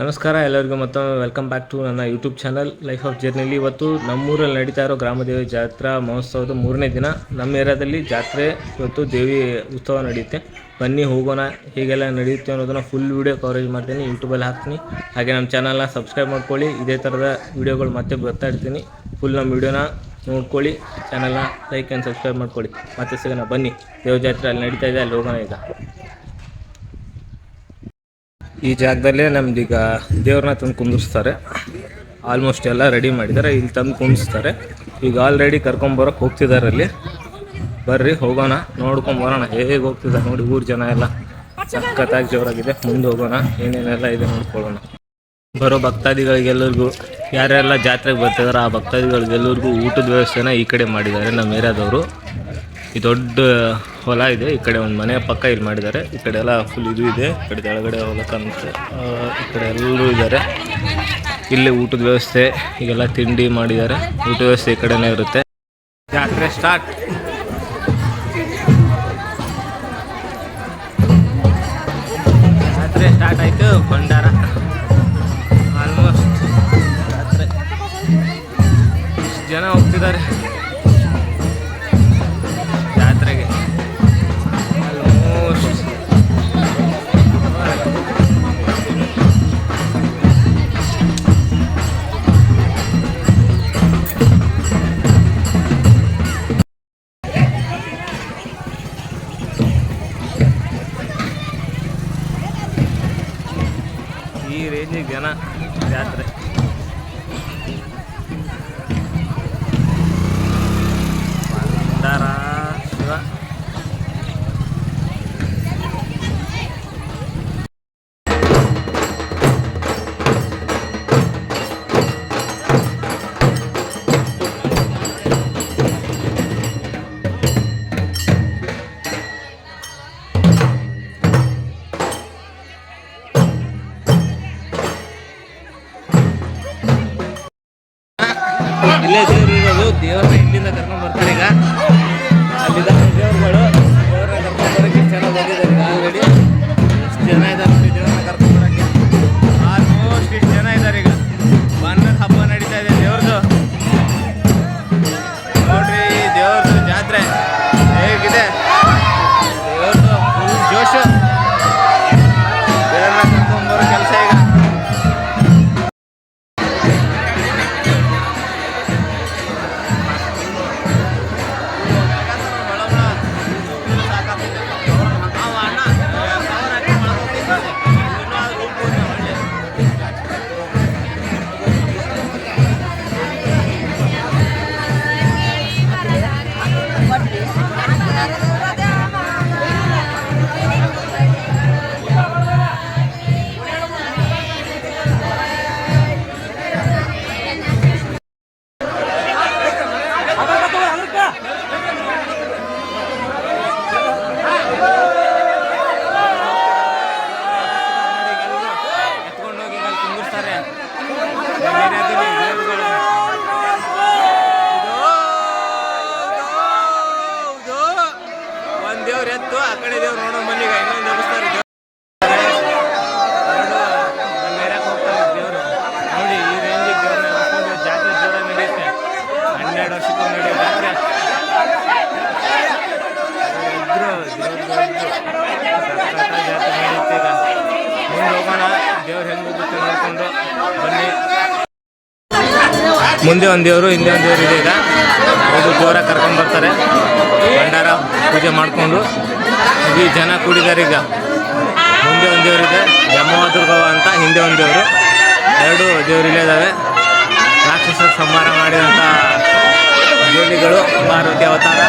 ನಮಸ್ಕಾರ, ಎಲ್ಲರಿಗೂ ಮತ್ತೊಮ್ಮೆ ವೆಲ್ಕಮ್ ಬ್ಯಾಕ್ ಟು ನನ್ನ ಯೂಟ್ಯೂಬ್ ಚಾನಲ್ ಲೈಫ್ ಆಫ್ ಜರ್ನಿಲಿ ಇವತ್ತು ನಮ್ಮೂರಲ್ಲಿ ನಡೀತಾ ಇರೋ ಗ್ರಾಮದೇವಿ ಜಾತ್ರಾ ಮಹೋತ್ಸವದ ಮೂರನೇ ದಿನ. ನಮ್ಮ ಏರಿಯಾದಲ್ಲಿ ಜಾತ್ರೆ, ಇವತ್ತು ದೇವಿ ಉತ್ಸವ ನಡೆಯುತ್ತೆ. ಬನ್ನಿ, ಹೋಗೋಣ, ಹೀಗೆಲ್ಲ ನಡೆಯುತ್ತೆ ಅನ್ನೋದನ್ನು ಫುಲ್ ವೀಡಿಯೋ ಕವರೇಜ್ ಮಾಡ್ತೀನಿ ಯೂಟ್ಯೂಬಲ್ಲಿ ಹಾಕ್ತೀನಿ. ಹಾಗೆ ನಮ್ಮ ಚಾನಲ್ನ ಸಬ್ಸ್ಕ್ರೈಬ್ ಮಾಡ್ಕೊಳ್ಳಿ, ಇದೇ ಥರದ ವೀಡಿಯೋಗಳು ಮತ್ತೆ ಬರ್ತಾ ಇರ್ತೀನಿ. ಫುಲ್ ನಮ್ಮ ವೀಡಿಯೋನ ನೋಡ್ಕೊಳ್ಳಿ ಚಾನಲ್ನ ಲೈಕ್ ಆ್ಯಂಡ್ ಸಬ್ಸ್ಕ್ರೈಬ್ ಮಾಡ್ಕೊಳ್ಳಿ. ಮತ್ತೆ ಸಿಗೋಣ, ಬನ್ನಿ. ದೇವ ಜಾತ್ರೆ ಅಲ್ಲಿ ನಡೀತಾ ಇದೆ, ಅಲ್ಲಿ ಹೋಗೋಣ ಈಗ. ಈ ಜಾಗದಲ್ಲೇ ನಮ್ದೀಗ ದೇವ್ರನ್ನ ತಂದು ಕುಂದಿರ್ಸ್ತಾರೆ. ಆಲ್ಮೋಸ್ಟ್ ಎಲ್ಲ ರೆಡಿ ಮಾಡಿದ್ದಾರೆ. ಇಲ್ಲಿ ತಂದು ಕುಂದಿಸ್ತಾರೆ ಈಗ ಆಲ್ರೆಡಿ ಕರ್ಕೊಂಬರೋಕೆ ಹೋಗ್ತಿದ್ದಾರೆ ಅಲ್ಲಿ. ಬರ್ರಿ, ಹೋಗೋಣ. ನೋಡ್ಕೊಂಬರೋಣ ಹೇಗೆ ಹೋಗ್ತಿದ್ದಾರೆ ನೋಡಿ, ಊರು ಜನ ಎಲ್ಲ ಸಖತ್ತಾಗಿ ಜೋರಾಗಿದೆ. ಮುಂದೆ ಹೋಗೋಣ. ಏನೇನೆಲ್ಲ ಇದೆ ನೋಡ್ಕೊಳ್ಳೋಣ. ಬರೋ ಭಕ್ತಾದಿಗಳಿಗೆಲ್ಲರಿಗೂ ಯಾರೆಲ್ಲ ಜಾತ್ರೆಗೆ ಬರ್ತಿದಾರೆ ಆ ಭಕ್ತಾದಿಗಳಿಗೆಲ್ಲರಿಗೂ ಊಟದ ವ್ಯವಸ್ಥೆನ ಈ ಕಡೆ ಮಾಡಿದ್ದಾರೆ ನಮ್ಮ ಏರಿಯಾದವರು. ಈ ದೊಡ್ಡ ಹೊಲ ಇದೆ. ಈ ಕಡೆ ಒಂದು ಮನೆ ಪಕ್ಕ ಇಲ್ಲಿ ಮಾಡಿದ್ದಾರೆ. ಈ ಕಡೆ ಎಲ್ಲ ಫುಲ್ ಇದು ಇದೆ. ಈ ಕಡೆ ಕೆಳಗಡೆ ಹೊಲ ಈ ಕಡೆ ಎಲ್ಲರೂ ಇದ್ದಾರೆ. ಇಲ್ಲಿ ಊಟದ ವ್ಯವಸ್ಥೆ, ಈಗೆಲ್ಲ ತಿಂಡಿ ಮಾಡಿದ್ದಾರೆ. ಊಟದ ವ್ಯವಸ್ಥೆ ಈ ಕಡೆನೇ ಇರುತ್ತೆ. ಜಾತ್ರೆ ಸ್ಟಾರ್ಟ್ ಜಾತ್ರೆ ಸ್ಟಾರ್ಟ್ ಆಯಿತು. ಭಂಡಾರ. ಆಲ್ಮೋಸ್ಟ್ ಜಾತ್ರೆ. ಜನ ಹೋಗ್ತಿದ್ದಾರೆ. ದೇವ್ರು ಮನೆಗೆ ಇನ್ನೊಂದು ದೇವಸ್ಥಾನ ದೇವ್ರು. ದೇವ್ರು ಮುಂದೆ ಹೋಗೋಣ ದೇವ್ರು ಹೆಂಗ್ ಒಂದು ದೇವರು, ಹಿಂದೆ ಒಂದು ದೇವರು ಇದೆ ಈಗ. ಅವರು ಜೋರಾಗಿ ಕರ್ಕೊಂಡು ಬರ್ತಾರೆ. ಭಂಡಾರ ಪೂಜೆ ಮಾಡಿಕೊಂಡು. ಈ ಜನ ಕೂಡಿದ್ದಾರೆ ಈಗ. ಮುಂದೆ ಒಂದು ದೇವರಿದೆ ಯಮವಾದುರ್ಗವ ಅಂತ ಹಿಂದೆ ಒಂದು ದೇವರು. ಎರಡು ದೇವರು ಇಲ್ಲೇ ಇದ್ದಾವೆ ರಾಕ್ಷಸ ಸಂಹಾರ ಮಾಡಿದಂಥ ದೇವಿಗಳು ಪಾರ್ವತಿ ಅವತಾರ.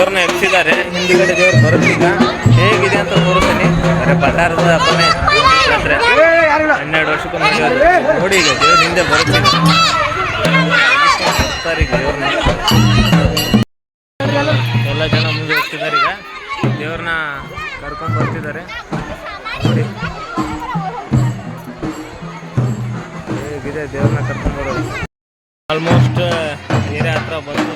ದೇವ್ರನ್ನ ಎಬ್ಸಿದ್ದಾರೆ. ಹಿಂದಿಗಡೆ ದೇವ್ರು ಬರುತ್ತೀಗ ಹೇಗಿದೆ ಅಂತ ತೋರಿಸ್ತೀನಿ. ಅರೆ ಪಟಾರದ ಹಬ್ಬನೇ ಜಾತ್ರೆ ಹನ್ನೆರಡು ವರ್ಷಕ್ಕೂ ಮುಂದೆ ನೋಡಿ ಈಗ ದೇವ್ರ ಹಿಂದೆ ಈಗ ದೇವ್ರನ್ನ. ಎಲ್ಲ ಜನ ಮುಂದೆ ಹೋಗ್ತಿದ್ದಾರೆ ಈಗ. ದೇವ್ರನ್ನ ಕರ್ಕೊಂಡು ಬರ್ತಿದ್ದಾರೆ. ನೋಡಿ. ಹೇಗಿದೆ ದೇವ್ರನ್ನ ಕರ್ಕೊಂಡು ಬರೋದು? ಆಲ್ಮೋಸ್ಟ್ ಏರಿಯಾ ಹತ್ರ ಬಂದು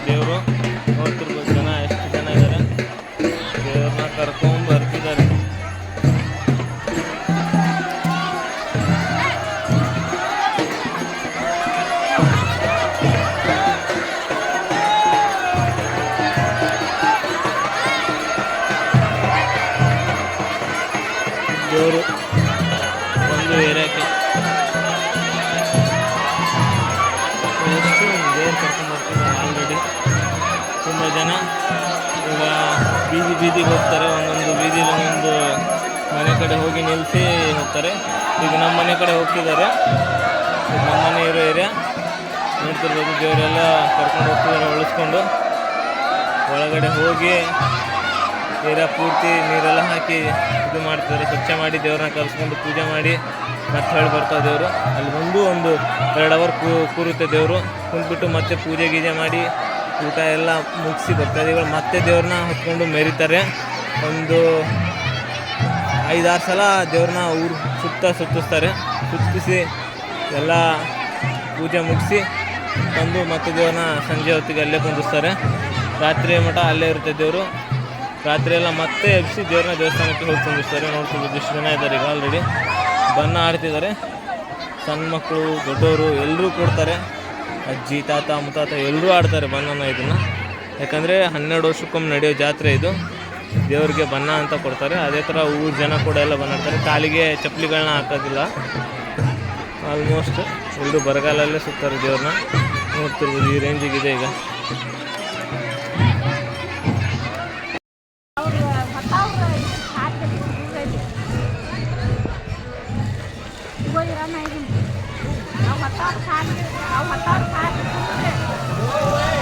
ದೇವರು ಒಂದು ಏರಿಯಾಕ್ಕೆ. ಎಷ್ಟು ದೇವ್ರು ಕರ್ಕೊಂಡು ಬರ್ತಿದ್ದಾರೆ ಆಲ್ರೆಡಿ ತುಂಬ ಜನ. ಈಗ ಬೀದಿ ಬೀದಿಗೆ ಹೋಗ್ತಾರೆ. ಒಂದೊಂದು ಬೀದಿಲಿ ಒಂದೊಂದು ಮನೆ ಕಡೆ ಹೋಗಿ ನಿಲ್ಲಿಸಿ ಹೋಗ್ತಾರೆ. ಈಗ ನಮ್ಮ ಮನೆ ಕಡೆ ಹೋಗ್ತಿದ್ದಾರೆ. ಈಗ ನಮ್ಮ ಮನೆ ಇರೋ ಏರಿಯಾ. ನೋಡ್ತಿರ್ಬೋದು ದೇವರೆಲ್ಲ ಕರ್ಕೊಂಡು ಹೋಗ್ತಿದ್ದಾರೆ ಉಳಿಸ್ಕೊಂಡು. ಒಳಗಡೆ ಹೋಗಿ ಏರಿಯಾ ಪೂರ್ತಿ ನೀರೆಲ್ಲ ಹಾಕಿ ಇದು ಮಾಡ್ತಾರೆ ಸ್ವಚ್ಛ ಮಾಡಿ ದೇವ್ರನ್ನ ಕರೆಸ್ಕೊಂಡು ಪೂಜೆ ಮಾಡಿ ಮತ್ತೆ ಹೇಳಿ ಬರ್ತಾವೆ ದೇವರು. ಅಲ್ಲಿ ಬಂದು ಒಂದು ಎರಡು ಅವರ್ ಕೂರುತ್ತೆ ದೇವರು. ಕುಂದ್ಬಿಟ್ಟು ಮತ್ತೆ ಪೂಜೆ ಗೀಜೆ ಮಾಡಿ ಊಟ ಎಲ್ಲ ಮುಗಿಸಿ ಭಕ್ತಾದಿಗಳು ಮತ್ತೆ ದೇವ್ರನ್ನ ಹೊತ್ಕೊಂಡು ಮೆರಿತಾರೆ. ಒಂದು ಐದಾರು ಸಲ ದೇವ್ರನ್ನ ಊರು ಸುತ್ತ ಸುತ್ತಿಸ್ತಾರೆ. ಸುತ್ತಿಸಿ ಎಲ್ಲ ಪೂಜೆ ಮುಗಿಸಿ ಬಂದು ಮತ್ತೆ ದೇವ್ರನ್ನ ಸಂಜೆ ಹೊತ್ತಿಗೆ ಅಲ್ಲೇ ಕುಂದಿಸ್ತಾರೆ. ರಾತ್ರಿ ಮಠ ಅಲ್ಲೇ ಇರುತ್ತೆ ದೇವರು. ರಾತ್ರಿ ಎಲ್ಲ ಮತ್ತೆ ಎಬ್ಬಿಸಿ ದೇವ್ರನ್ನ ದೇವಸ್ಥಾನಕ್ಕೆ ಹೋಗಿ ತುಂಬಿಸ್ತಾರೆ ನೋಡ್ತಿದ್ದು ಇಷ್ಟು ಜನ ಇದ್ದಾರೆ ಈಗ ಆಲ್ರೆಡಿ ಬಣ್ಣ ಆಡ್ತಿದ್ದಾರೆ ಸಣ್ಣ ಮಕ್ಕಳು, ದೊಡ್ಡವರು ಎಲ್ಲರೂ ಕೊಡ್ತಾರೆ. ಅಜ್ಜಿ, ತಾತ, ಮುತ್ತಾತ ಎಲ್ಲರೂ ಆಡ್ತಾರೆ ಬಣ್ಣನ ಇದನ್ನು. ಯಾಕಂದರೆ ಹನ್ನೆರಡು ವರ್ಷಕ್ಕೊಮ್ಮೆ ನಡೆಯೋ ಜಾತ್ರೆ ಇದು. ದೇವರಿಗೆ ಬಣ್ಣ ಅಂತ ಕೊಡ್ತಾರೆ. ಅದೇ ಥರ ಊರು ಜನ ಕೂಡ ಎಲ್ಲ ಬಣ್ಣ ಆಡ್ತಾರೆ. ಕಾಲಿಗೆ ಚಪ್ಪಲಿಗಳನ್ನ ಹಾಕೋದಿಲ್ಲ. ಆಲ್ಮೋಸ್ಟ್ ಎಲ್ಲರೂ ಬರಗಾಲಲ್ಲೇ ಸುತ್ತಾರೆ ದೇವ್ರನ್ನ. ನೋಡ್ತಿರ್ಬೋದು ಈ ರೇಂಜಿಗಿದೆ ಈಗ. อยู่แล้วไงเอามาต้อนคันเอามาต้อนคัน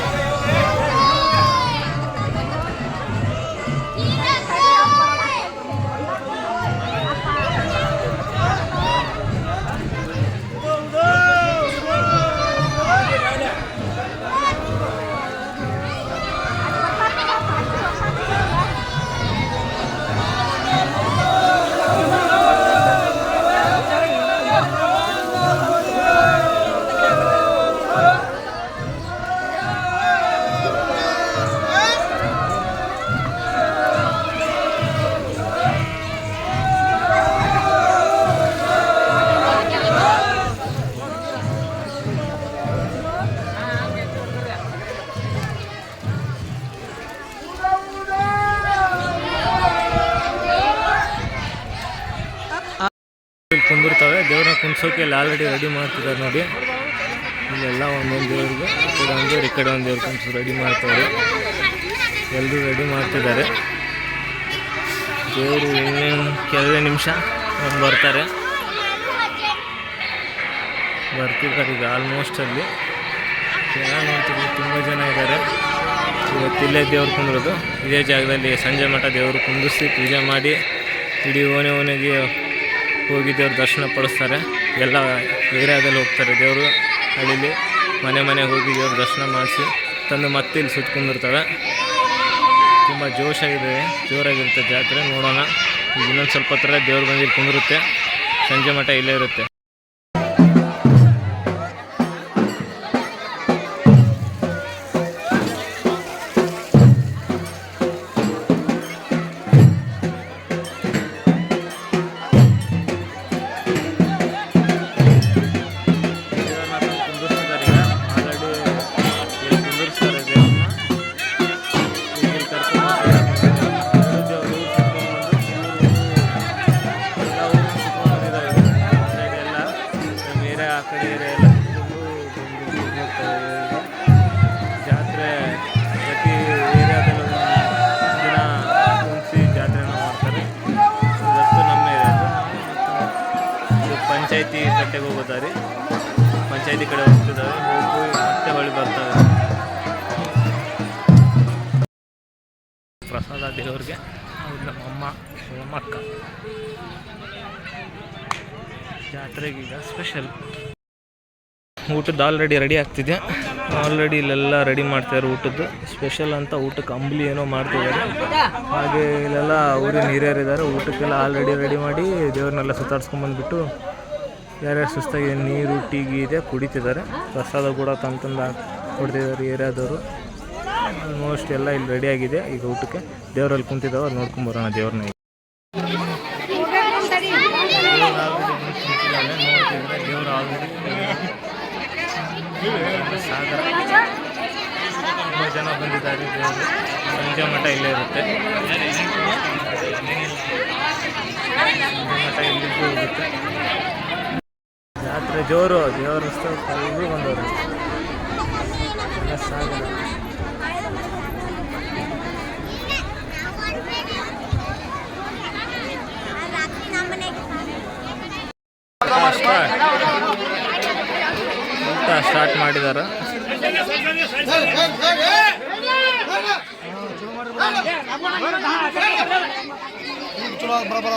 ದೇವ್ರನ್ನ ಕುಣಿಸೋಕೆ ಇಲ್ಲಿ ಆಲ್ರೆಡಿ ರೆಡಿ ಮಾಡ್ತಿದ್ದಾರೆ ನೋಡಿ. ಇಲ್ಲೆಲ್ಲ ಒಂದೊಂದು ದೇವ್ರಿಗೆ ಈ ಕಡೆ ಒಂದು ಈ ಕಡೆ ಒಂದು ದೇವ್ರು ರೆಡಿ ಮಾಡ್ತಾರೆ ಎಲ್ಲರೂ ರೆಡಿ ಮಾಡ್ತಿದ್ದಾರೆ. ದೇವರು ಇನ್ನೇನು ಕೆಲವೇ ನಿಮಿಷ ಬರ್ತಾರೆ. ಬರ್ತಿದ್ದಾರೆ ಈಗ ಆಲ್ಮೋಸ್ಟ್ ಅಲ್ಲಿ. ಜನ ತುಂಬಾ ತುಂಬ ಜನ ಇದ್ದಾರೆ. ಇವತ್ತಿಲ್ಲೇ ದೇವ್ರು ಕುಂದಿರೋದು ಇದೇ ಜಾಗದಲ್ಲಿ ಸಂಜೆ ಮಠ ದೇವರು ಕುಂದಿಸಿ ಪೂಜೆ ಮಾಡಿ, ಇಡೀ ಓನೆ ಓಣೆಗೆ ಹೋಗಿ ದೇವ್ರ ದರ್ಶನ ಪಡಿಸ್ತಾರೆ. ಎಲ್ಲ ಏರಿಯಾದಲ್ಲಿ ಹೋಗ್ತಾರೆ. ದೇವರು ಹಳ್ಳಿಲಿ ಮನೆ ಮನೆಗೆ ಹೋಗಿ ದೇವ್ರ ದರ್ಶನ ಮಾಡಿಸಿ ತಂದು ಮತ್ತೆ ಇಲ್ಲಿ ಸುತ್ತ ಕುಂದಿರ್ತವೆ ತುಂಬ ಜೋಶಾಗಿದೆ, ಜೋರಾಗಿರುತ್ತೆ ಜಾತ್ರೆ. ನೋಡೋಣ. ಇನ್ನೊಂದು ಸ್ವಲ್ಪ ಹತ್ರ ದೇವ್ರ ಬಂದಿಲ್ಲಿ ಕುಂದಿರುತ್ತೆ. ಸಂಜೆ ಮಠ ಇಲ್ಲೇ ಇರುತ್ತೆ. ಪಂಚಾಯತಿ ಕಡೆ ಹೋಗ್ತಿದ್ದಾವೆ ಹೋಗಿ ಮತ್ತೆ ಹೊಳಿ ಬರ್ತವೆ ಪ್ರಸಾದ ದೇವ್ರಿಗೆ ನಮ್ಮಮ್ಮ ನಮ್ಮ ಜಾತ್ರೆಗೆ ಈಗ ಸ್ಪೆಷಲ್ ಊಟದ ಆಲ್ರೆಡಿ ರೆಡಿ ಆಗ್ತಿದೆ. ಆಲ್ರೆಡಿ ಇಲ್ಲೆಲ್ಲ ರೆಡಿ ಮಾಡ್ತಿದ್ದಾರೆ ಊಟದ್ದು. ಸ್ಪೆಷಲ್ ಅಂತ ಊಟಕ್ಕೆ ಅಂಬ್ಲಿ ಏನೋ ಮಾಡ್ತಿದ್ದಾರೆ ಹಾಗೆ ಇಲ್ಲೆಲ್ಲ ಊರಿನ ಹಿರಿಯರಿದ್ದಾರೆ. ಊಟಕ್ಕೆಲ್ಲ ಆಲ್ರೆಡಿ ರೆಡಿ ಮಾಡಿ ದೇವ್ರನ್ನೆಲ್ಲ ಸುತ್ತಾಡ್ಸ್ಕೊಂಬಂದ್ಬಿಟ್ಟು ಯಾರ್ಯಾರು ಸುಸ್ತಾಗಿ ನೀರು, ಟೀ, ಗೀ ಇದೆ, ಕುಡಿತಿದ್ದಾರೆ. ಪ್ರಸಾದ ಕೂಡ ತಂದು ತಂದು ಕೊಡ್ತಿದ್ದಾರೆ ಏರಿಯಾದವರು. ಆಲ್ಮೋಸ್ಟ್ ಎಲ್ಲ ಇಲ್ಲಿ ರೆಡಿ ಆಗಿದೆ. ಈಗ ಊಟಕ್ಕೆ ದೇವರಲ್ಲಿ ಕುಂತಿದ್ದಾವೆ ನೋಡ್ಕೊಂಬರೋಣ ದೇವ್ರನ್ನ ಜನ ಬಂದಿದ್ದಾರೆ ಸಂಜೆ ಮಠ ಇಲ್ಲೇ ಇರುತ್ತೆ. ಮಠ ಇಲ್ಲಿ ಹೋಗುತ್ತೆ. ಜಾತ್ರೆ ಜೋರು ದೇವರ ಎಲ್ಲರೂ ಬಂದವರು. ಸ್ಟಾರ್ಟ್ ಮಾಡಿದಾರೆ. ಚಲೋ ಬರಬರ